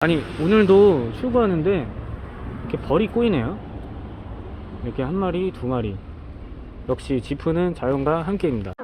아니 오늘도 출고하는데 이렇게 벌이 꼬이네요. 이렇게 한 마리 두 마리. 역시 지프는 자연과 함께입니다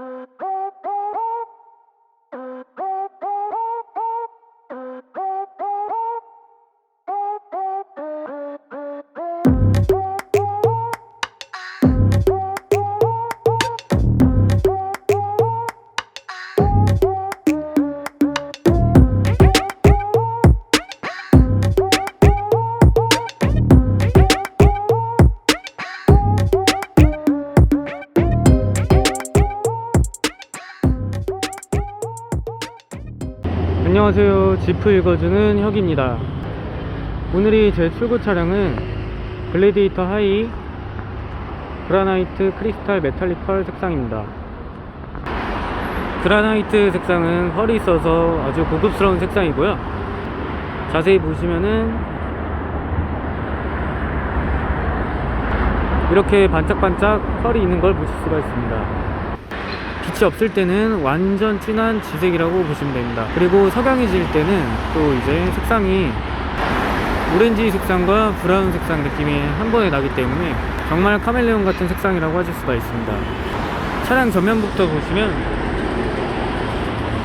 안녕하세요. 지프 읽어주는 혁입니다. 오늘이 제 출고 차량은 글래디에이터 하이 그라나이트 크리스탈 메탈릭 펄 색상입니다. 그라나이트 색상은 펄이 있어서 아주 고급스러운 색상이고요. 자세히 보시면은 이렇게 반짝반짝 펄이 있는 걸 보실 수가 있습니다 빛이 없을 때는 완전 진한 지색이라고 보시면 됩니다. 그리고 석양이 질 때는 또 이제 색상이 오렌지 색상과 브라운 색상 느낌이 한 번에 나기 때문에 정말 카멜레온 같은 색상이라고 하실 수가 있습니다. 차량 전면부터 보시면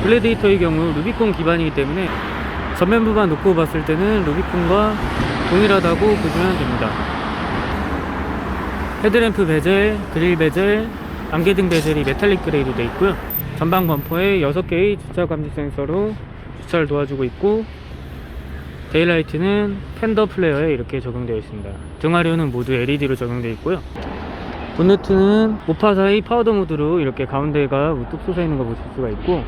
글래디에이터의 경우 루비콘 기반이기 때문에 전면부만 놓고 봤을 때는 루비콘과 동일하다고 보시면 됩니다. 헤드램프 베젤, 그릴 베젤, 안개등 베젤이 메탈릭 그레이로 되어 있고요. 전방 범퍼에 6개의 주차 감지 센서로 주차를 도와주고 있고 데일라이트는 팬더 플레어에 이렇게 적용되어 있습니다. 등하류는 모두 LED로 적용되어 있고요. 본네트는 오파사이 파우더 모드로 이렇게 가운데가 우뚝 솟아 있는 걸 보실 수가 있고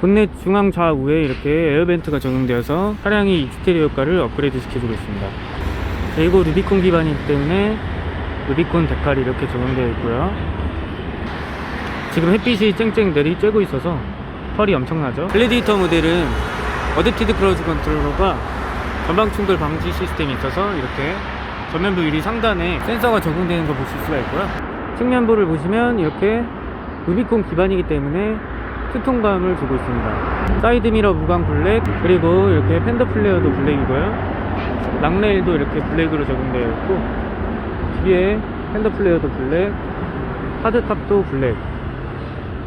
본넷 중앙 좌우에 이렇게 에어벤트가 적용되어서 차량이 익스테리어 효과를 업그레이드 시켜주고 있습니다. 그리고 루비콘 기반이기 때문에 루비콘 데칼이 이렇게 적용되어 있고요. 지금 햇빛이 쨍쨍 내리 쬐고 있어서 펄이 엄청나죠. 글래디에이터 모델은 어댑티드 크루즈 컨트롤러가 전방 충돌 방지 시스템이 있어서 이렇게 전면부 유리 상단에 센서가 적용되는 걸 보실 수가 있고요. 측면부를 보시면 이렇게 루비콘 기반이기 때문에 투통감을 주고 있습니다. 사이드미러 무광 블랙 그리고 이렇게 팬더 플레어도 블랙이고요. 락레일도 이렇게 블랙으로 적용되어 있고 뒤에 핸드 플레이어도 블랙, 하드탑도 블랙,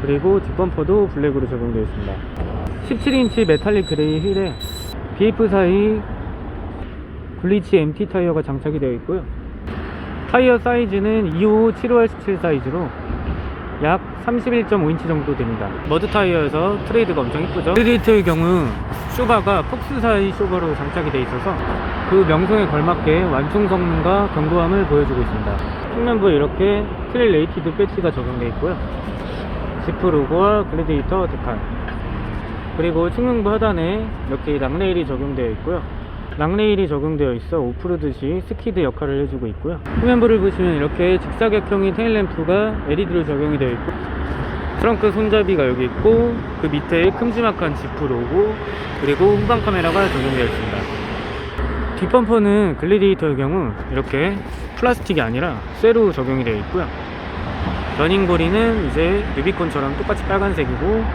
그리고 뒷범퍼도 블랙으로 적용되어 있습니다. 17인치 메탈릭 그레이 휠에 BF 사이 굴리치 MT 타이어가 장착이 되어 있고요. 타이어 사이즈는 255 7월 17 사이즈로 약 31.5인치 정도 됩니다. 머드 타이어여서 트레이드가 엄청 이쁘죠. 레디에이터의 경우 쇼바가 폭스사이 쇼바로 장착이 되어 있어서 그 명성에 걸맞게 완충 성능과 견고함을 보여주고 있습니다. 측면부에 이렇게 트레일 레이티드 배지가 적용되어 있고요. 지프 로고와 글래디에이터 데칼 그리고 측면부 하단에 이렇게 락레일이 적용되어 있고요. 락레일이 적용되어 있어 오프로드 시 스키드 역할을 해주고 있고요. 후면부를 보시면 이렇게 직사각형인 테일램프가 LED로 적용이 되어 있고 트렁크 손잡이가 여기 있고 그 밑에 큼지막한 지프 로고 그리고 후방 카메라가 적용되어 있습니다. 뒷범퍼는 글래디에이터의 경우 이렇게 플라스틱이 아니라 쇠로 적용이 되어 있고요. 러닝고리는 이제 루비콘처럼 똑같이 빨간색이고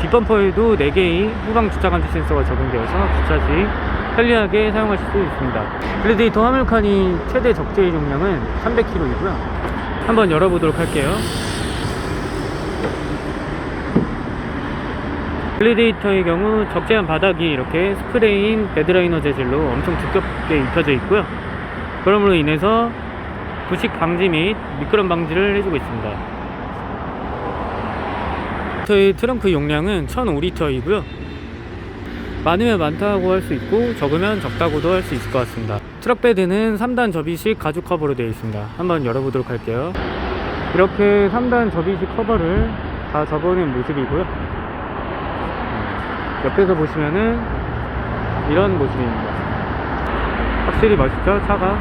뒷범퍼에도 4개의 후방 주차 감지 센서가 적용되어서 주차 시 편리하게 사용하실 수 있습니다. 글래디에이터 화물칸이 최대 적재의 용량은 300kg이고요. 한번 열어보도록 할게요. 글래디에이터의 경우 적재한 바닥이 이렇게 스프레이인 베드라이너 재질로 엄청 두껍게 입혀져 있고요. 그러므로 인해서 부식 방지 및 미끄럼 방지를 해주고 있습니다. 저희 트렁크 용량은 1,005리터이고요. 많으면 많다고 할 수 있고 적으면 적다고도 할 수 있을 것 같습니다. 트럭 베드는 3단 접이식 가죽 커버로 되어 있습니다. 한번 열어보도록 할게요. 이렇게 3단 접이식 커버를 다 접어낸 모습이고요. 옆에서 보시면은 이런 모습입니다. 확실히 멋있죠? 차가.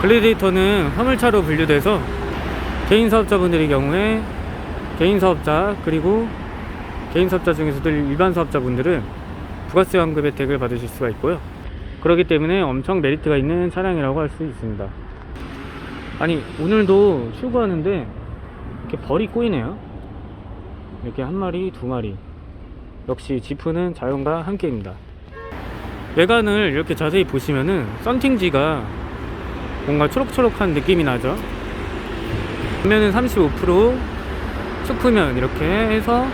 글래디에이터는 화물차로 분류돼서 개인 사업자분들의 경우에 개인 사업자 그리고 개인 사업자 중에서도 일반 사업자분들은 부가세 환급 혜택을 받으실 수가 있고요. 그렇기 때문에 엄청 메리트가 있는 차량이라고 할 수 있습니다. 아니 오늘도 출고하는데 이렇게 벌이 꼬이네요. 이렇게 한 마리, 두 마리. 역시 지프는 자연과 함께입니다. 외관을 이렇게 자세히 보시면은 썬팅지가 뭔가 초록초록한 느낌이 나죠. 뒷면은 35% 측후면 이렇게 해서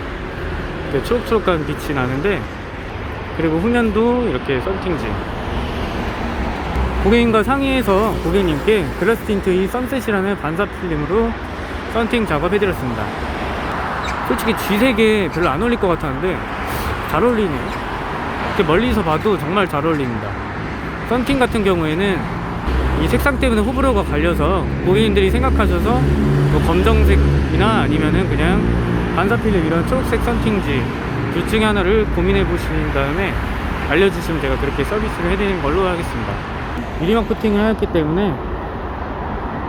이렇게 초록초록한 빛이 나는데 그리고 후면도 이렇게 썬팅지 고객님과 상의해서 고객님께 글라스 틴트 이 선셋이라는 반사 필름으로 썬팅 작업해드렸습니다. 솔직히 G색에 별로 안 어울릴 것 같았는데 잘 어울리네요. 이렇게 멀리서 봐도 정말 잘 어울립니다. 썬팅 같은 경우에는 이 색상 때문에 호불호가 갈려서 고객님들이 생각하셔서 뭐 검정색이나 아니면은 그냥 반사 필름 이런 초록색 썬팅지 둘 중에 하나를 고민해 보신 다음에 알려주시면 제가 그렇게 서비스를 해드리는 걸로 하겠습니다. 유리막 코팅을 하였기 때문에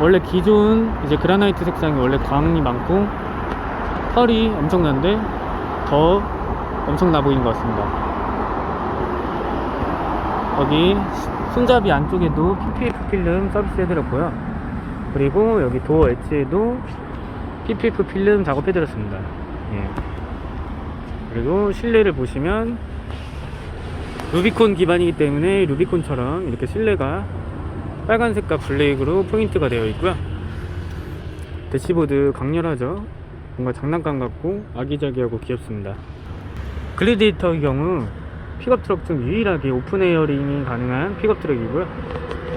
원래 기존 이제 그라나이트 색상이 원래 광이 많고 털이 엄청난데 더 엄청나 보이는 것 같습니다. 여기 손잡이 안쪽에도 PPF 필름 서비스 해드렸고요. 그리고 여기 도어 엣지에도 PPF 필름 작업해드렸습니다. 예. 그리고 실내를 보시면 루비콘 기반이기 때문에 루비콘처럼 이렇게 실내가 빨간색과 블랙으로 포인트가 되어 있고요. 대시보드 강렬하죠. 뭔가 장난감 같고 아기자기하고 귀엽습니다. 글래디에이터의 경우 픽업 트럭 중 유일하게 오픈 에어링이 가능한 픽업 트럭이고요.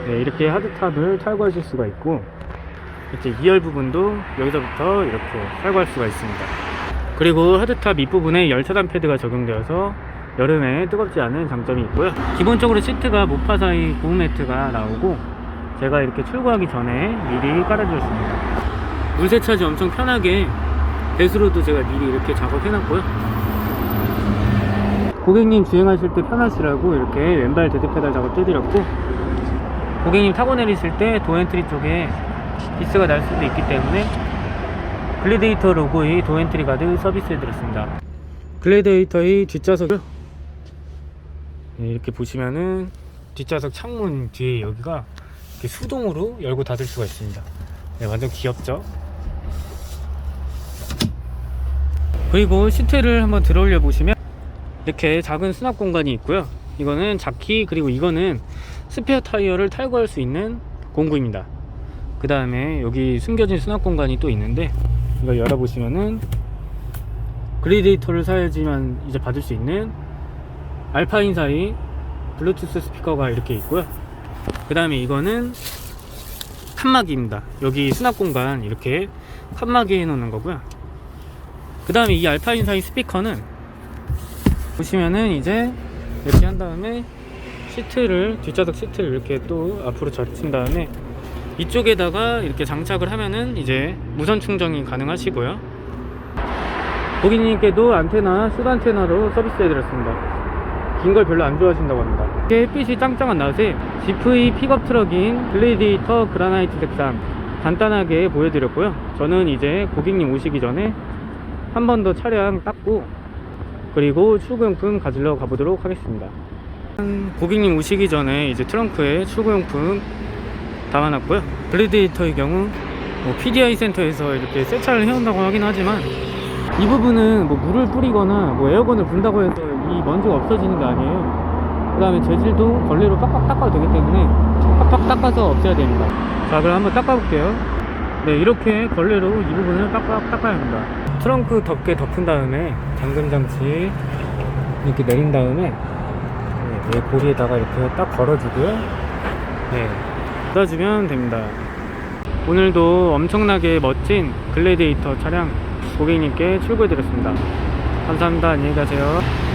네, 이렇게 하드탑을 탈거하실 수가 있고 이렇게 2열 부분도 여기서부터 이렇게 탈거할 수가 있습니다. 그리고 하드탑 밑부분에 열 차단 패드가 적용되어서 여름에 뜨겁지 않은 장점이 있고요. 기본적으로 시트가 모파 사이 고무 매트가 나오고 제가 이렇게 출고하기 전에 미리 깔아주었습니다. 물 세차지 엄청 편하게 배수로도 제가 미리 이렇게 작업해놨고요. 고객님 주행하실 때 편하시라고 이렇게 왼발 데드 페달 작업 해드렸고 고객님 타고 내리실 때 도엔트리 쪽에 비스가 날 수도 있기 때문에 글래디에이터 로고의 도엔트리 가드 서비스 해드렸습니다. 글래디에이터의 뒷좌석을 네, 이렇게 보시면은 뒷좌석 창문 뒤에 여기가 수동으로 열고 닫을 수가 있습니다. 네, 완전 귀엽죠? 그리고 시트를 한번 들어 올려 보시면 이렇게 작은 수납 공간이 있고요. 이거는 자키 그리고 이거는 스페어 타이어를 탈거할 수 있는 공구입니다. 그 다음에 여기 숨겨진 수납 공간이 또 있는데 이거 열어보시면은 그리데이터를 사야지만 이제 받을 수 있는 알파인 사이 블루투스 스피커가 이렇게 있고요. 그 다음에 이거는 칸막이입니다. 여기 수납 공간 이렇게 칸막이 해놓는 거고요. 그 다음에 이 알파인 사이 스피커는 보시면은 이제 이렇게 한 다음에 시트를 뒷좌석 시트를 이렇게 또 앞으로 젖힌 다음에 이쪽에다가 이렇게 장착을 하면은 이제 무선 충전이 가능하시고요. 고객님께도 안테나, 수도 안테나로 서비스 해드렸습니다. 긴 걸 별로 안 좋아하신다고 합니다. 이게 햇빛이 짱짱한 낮에 지프의 픽업 트럭인 글래디에이터 그라나이트 색상 간단하게 보여드렸고요. 저는 이제 고객님 오시기 전에 한 번 더 차량 닦고 그리고 출구용품 가지러 가보도록 하겠습니다. 고객님 오시기 전에 이제 트렁크에 출구용품 담아놨고요. 글래디에이터의 경우 뭐 PDI 센터에서 이렇게 세차를 해온다고 하긴 하지만 이 부분은 뭐 물을 뿌리거나 뭐 에어건을 분다고 해서 이 먼지가 없어지는 게 아니에요. 그 다음에 재질도 걸레로 빡빡 닦아도 되기 때문에 빡빡 닦아서 없애야 됩니다. 자, 그럼 한번 닦아볼게요. 네, 이렇게 걸레로 이 부분을 빡빡 닦아야 합니다. 트렁크 덮개 덮은 다음에 잠금 장치 이렇게 내린 다음에 네, 이 고리에다가 이렇게 딱 걸어주고요. 네, 닫아주면 됩니다. 오늘도 엄청나게 멋진 글래디에이터 차량 고객님께 출고해드렸습니다. 감사합니다. 안녕히 가세요.